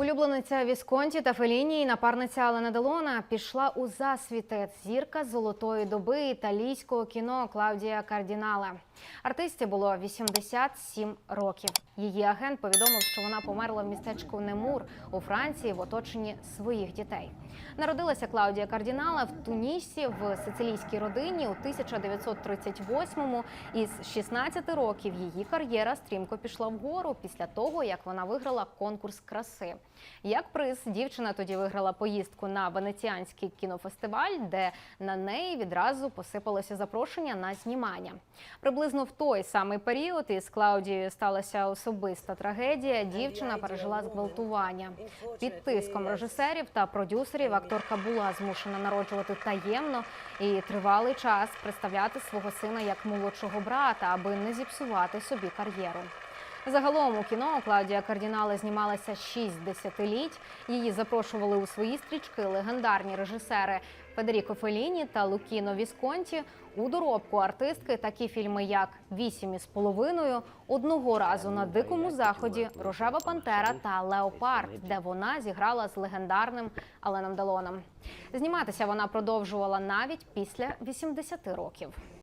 Улюблениця Вісконті та Феліні напарниця Алена Делона пішла у засвіти. Зірка золотої доби італійського кіно Клаудія Кардінале. Артисті було 87 років. Її агент повідомив, що вона померла в містечку Немур у Франції в оточенні своїх дітей. Народилася Клаудія Кардінале в Тунісі в сицилійській родині у 1938-му. Із 16 років її кар'єра стрімко пішла вгору після того, як вона виграла конкурс краси. Як приз, дівчина тоді виграла поїздку на венеціанський кінофестиваль, де на неї відразу посипалося запрошення на знімання. Приблизно в той самий період із Клаудією сталася особиста трагедія. Дівчина пережила зґвалтування. Під тиском режисерів та продюсерів акторка була змушена народжувати таємно і тривалий час представляти свого сина як молодшого брата, аби не зіпсувати собі кар'єру. Загалом у кіно Клаудія Кардінале знімалася шість десятиліть. Її запрошували у свої стрічки легендарні режисери Федеріко Феліні та Лукіно Вісконті. У доробку артистки такі фільми, як Вісім із половиною, одного разу на дикому заході, Рожева Пантера та Леопард, де вона зіграла з легендарним Аленом Делоном. Зніматися вона продовжувала навіть після 80 років.